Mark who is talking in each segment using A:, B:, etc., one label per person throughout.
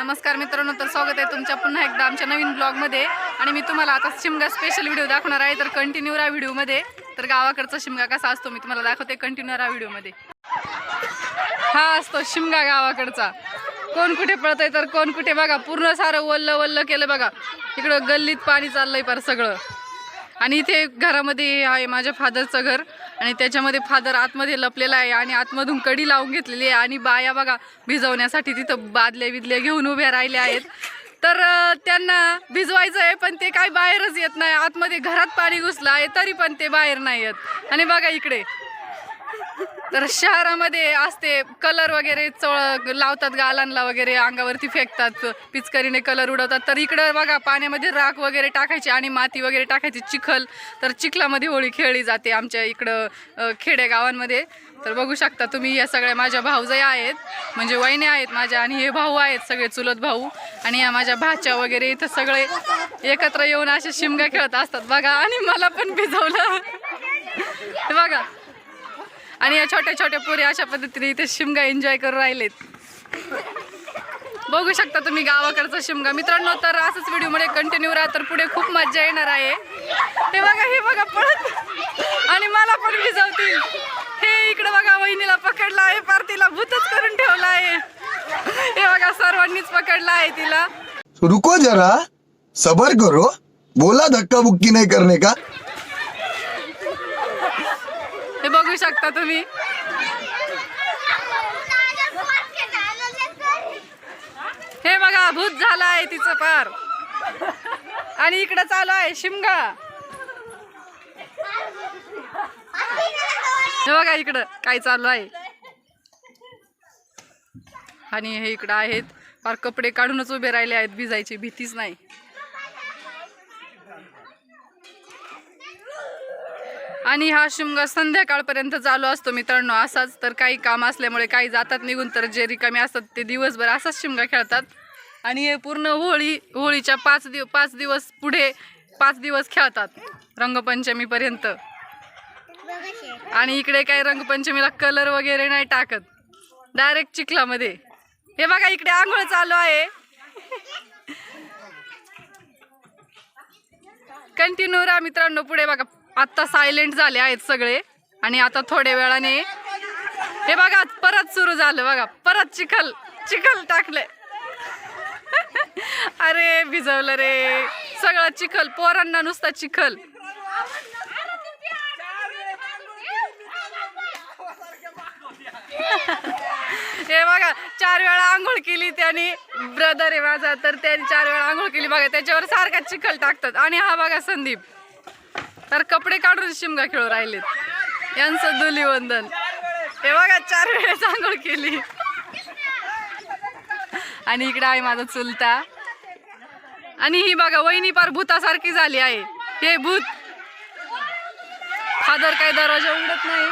A: नमस्कार मित्रांनो तर स्वागत आहे तुमच्या पुन्हा एकदा आमच्या नवीन ब्लॉगमध्ये. आणि मी तुम्हाला आता शिमगा स्पेशल व्हिडिओ दाखवणार आहे तर कंटिन्यू राहा व्हिडिओमध्ये तर गावाकडचा शिमगा कसा असतो मी तुम्हाला दाखवते कंटिन्यू राहा व्हिडिओमध्ये हा असतो शिमगा गावाकडचा. कोण कुठे पळतंय तर कोण कुठे बघा पूर्ण सारं वल्लं वल्लं केलं बघा. इकडं गल्लीत पाणी चाललंय पर सगळं. आणि इथे घरामध्ये आहे माझ्या फादरचं घर. आणि त्याच्यामध्ये फादर आतमध्ये लपलेला आहे आणि आतमधून कडी लावून घेतलेली आहे आणि बाया बघा भिजवण्यासाठी तिथं बादले बिदले घेऊन उभ्या राहिल्या आहेत. तर त्यांना भिजवायचं आहे पण ते काय बाहेरच येत नाही. आतमध्ये घरात पाणी घुसलं आहे तरी पण ते बाहेर नाही येत. आणि बघा इकडे तर शहरामध्ये असते कलर वगैरे चळ लावतात गालांना वगैरे अंगावरती फेकतात पिचकरीने कलर उडवतात. तर इकडं बघा पाण्यामध्ये राख वगैरे टाकायची आणि माती वगैरे टाकायची चिखल. तर चिखलामध्ये होळी खेळली जाते आमच्या इकडं खेडेगावांमध्ये. तर बघू शकता तुम्ही या सगळ्या माझ्या भाऊजाई आहेत. म्हणजे वहिने आहेत माझ्या आणि हे भाऊ आहेत सगळे चुलत भाऊ. आणि या माझ्या भाच्या वगैरे इथं सगळे एकत्र येऊन असे शिमगा खेळत असतात. बघा आणि मला पण भिजवलं. बघा आणि या छोट्या छोट्या पोरी अशा पद्धतीने इथे शिमगा एन्जॉय करून राहिलेत. बघू शकता तुम्ही गावाकडचा शिमगा. मित्रांनो तर असंच व्हिडिओमध्ये कंटिन्यू राहा तर पुढे खूप मजा येणार आहे. हे बघा हे बघा पळत. आणि मला पण भिजवतील हे इकडे बघा वहिनीला पकडला आहे पार तिला भूतच करून ठेवला आहे. हे बघा सर्वांनीच पकडला आहे तिला.
B: रुको जरा. सबर करो. बोला धक्का बुक्की करणे का
A: हे बघू शकता तुम्ही? हे बघा भूत झाला आहे तिचं पार. आणि इकडं चालू आहे शिमगा. हे बघा इकडं काय चालू आहे. आणि हे इकडं आहेत. फार कपडे काढूनच उभे राहिले आहेत भिजायची भीतीच नाही. आणि हा शिमगा संध्याकाळपर्यंत चालू असतो मित्रांनो. असाच तर काही काम असल्यामुळे काही जातात निघून तर जे रिकामे असतात ते दिवसभर असाच शिमगा खेळतात. आणि हे पूर्ण होळी होळीच्या पाच दिव पाच दिवस पुढे पाच दिवस खेळतात रंगपंचमीपर्यंत. आणि इकडे काही रंगपंचमीला कलर वगैरे नाही टाकत. डायरेक्ट चिखलामध्ये. हे बघा इकडे आंघोळ चालू आहे. कंटिन्यू राहा मित्रांनो पुढे बघा. आत्ता सायलेंट झाले आहेत सगळे. आणि आता थोड्या वेळाने हे बघा परत सुरू झालं बघा. परत चिखल चिखल टाकले अरे भिजवलं रे. सगळं चिखल पोरांना नुसता चिखल. हे बघा चार वेळा आंघोळ केली त्याने. ब्रदर आहे माझा तर त्याने चार वेळा आंघोळ केली. बघा त्याच्यावर सारखा चिखल टाकतात. आणि हा बघा संदीप. तर कपडे काढून शिमगा खेळू राहिलेत. यांचं धुलीवंदन. हे बघा चार वेळेस आंघोळ केली. आणि इकडे आहे माझा चुलता. आणि ही बघा वहिनी पार भूतासारखी झाली आहे. हे भूत. फादर काय दरवाजा उघडत नाही.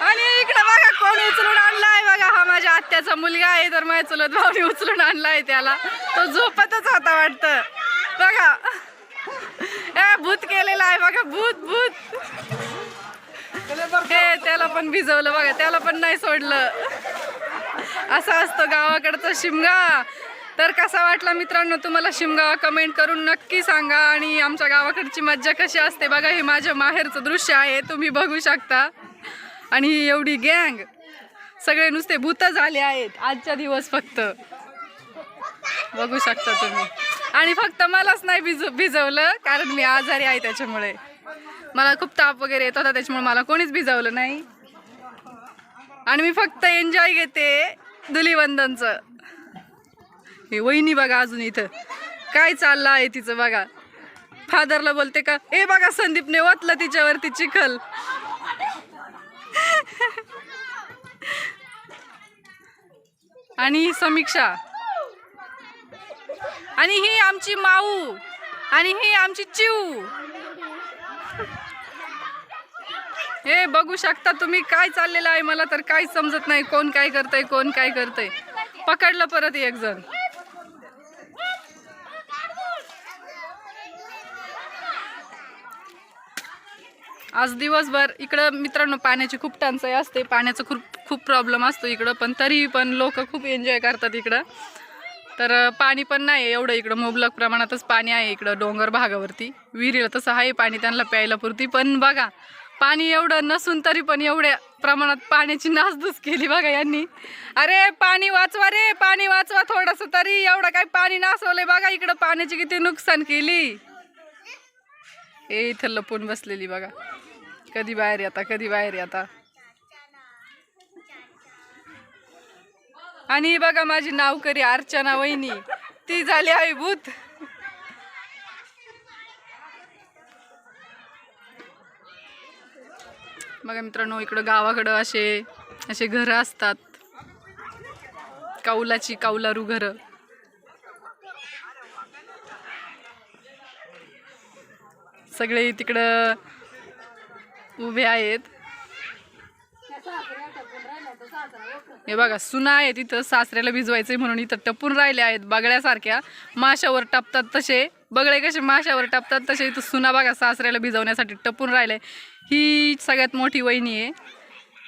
A: आणि इकडे बघा कोण उचलून आणलाय बघा हा माझ्या आत्याचा मुलगा आहे तर माझ्या चुलत भाऊने उचलून आणलाय त्याला. तो झोपतच होता वाटतं बघा ए भूत केलेला आहे बघा भूत भूत हे त्याला पण भिजवलं बघा त्याला पण नाही सोडलं. असं असतं गावाकडचं शिमगा. तर कसा वाटला मित्रांनो तुम्हाला शिमगा? कमेंट करून नक्की सांगा आणि आमच्या गावाकडची मज्जा कशी असते बघा हे माझ्या माहेरचं दृश्य आहे तुम्ही बघू शकता. आणि ही एवढी गँग सगळे नुसते भूत झाले आहेत आजच्या दिवस फक्त. बघू शकता तुम्ही. आणि फक्त मलाच नाही भिज भिजवलं कारण मी आजारी आहे त्याच्यामुळे. मला खूप ताप वगैरे येत होता त्याच्यामुळे मला कोणीच भिजवलं नाही. आणि मी फक्त एन्जॉय घेते धुलीवंदनचं. हे वहिनी बघा अजून इथं. काय चाललं आहे तिचं बघा. फादरला बोलते का ए बघा संदीपने ओतलं तिच्यावरती चिखल. आणि समीक्षा. आणि ही आमची माऊ. आणि ही आमची चिऊ. हे बघू शकता तुम्ही काय चाललेलं आहे. मला तर काहीच समजत नाही कोण काय करतंय कोण काय करतंय. पकडलं परत एक जण. आज दिवसभर इकडं मित्रांनो पाण्याची खूप टंचाई असते. पाण्याचं खूप खूप प्रॉब्लेम असतो इकडं पण तरीही पण लोक खूप एन्जॉय करतात इकडं. तर पाणी पण नाही एवढं इकडं. मुबलक प्रमाणातच पाणी आहे इकडं डोंगर भागावरती. विहिरीला तसं आहे पाणी त्यांना प्यायला पुरती. पण बघा पाणी एवढं नसून तरी पण एवढ्या प्रमाणात पाण्याची नासधूस केली बघा यांनी. अरे पाणी वाचवा रे पाणी वाचवा थोडंसं तरी. एवढं काही पाणी नासवलंय बघा इकडं. पाण्याची किती नुकसान केली. ए इथं लपून बसलेली बघा. कधी बाहेर येता कधी बाहेर येता. आणि बघा माझी नावकरी अर्चना वहिनी. ती झाली आहे भूत. बघा मित्रांनो इकडं गावाकडं असे असे घरं असतात. कौलाची कौलारू घरं. सगळे तिकडं उभे आहेत. हे बघा सुना आहे तिथं सासऱ्याला भिजवायचंय म्हणून इथं टपून राहिल्या आहेत बगड्यासारख्या माशावर टापतात तसे. बगळे कसे माशावर टापतात तसे. इथं सुना बघा सासऱ्याला भिजवण्यासाठी टपून राहिले. ही सगळ्यात मोठी वहिनी आहे.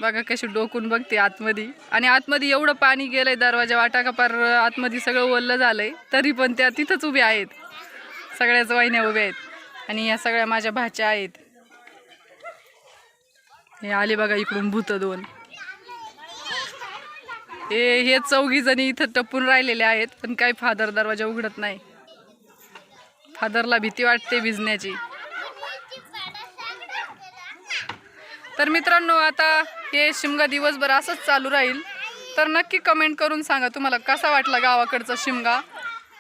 A: बघा कशी डोकून बघते आतमध्ये. आणि आतमध्ये एवढं पाणी गेलंय दरवाजा वाटाकापार आतमधी आतमध्ये सगळं ओललं झालंय. तरी पण त्या तिथंच उभ्या आहेत. सगळ्याच वहिन्या उभ्या आहेत. आणि या सगळ्या माझ्या भाच्या आहेत. हे आले बघा इकडून भूत दोन. हे हे चौघी जणी इथं टपून राहिलेले आहेत पण काही फादर दरवाजा उघडत नाही. फादरला भीती वाटते भिजण्याची. तर मित्रांनो आता हे शिमगा दिवसभर असंच चालू राहील. तर नक्की कमेंट करून सांगा तुम्हाला कसा वाटला गावाकडचा शिमगा.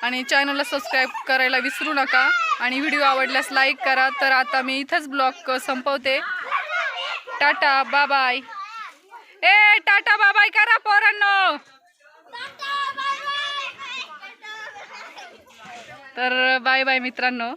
A: आणि चॅनलला सबस्क्राईब करायला विसरू नका. आणि व्हिडिओ आवडल्यास लाईक करा. तर आता मी इथंच ब्लॉग संपवते. टाटा बाबाय ए टाटा बाबाय करा पोरांनो. तर बाय बाय मित्रांनो.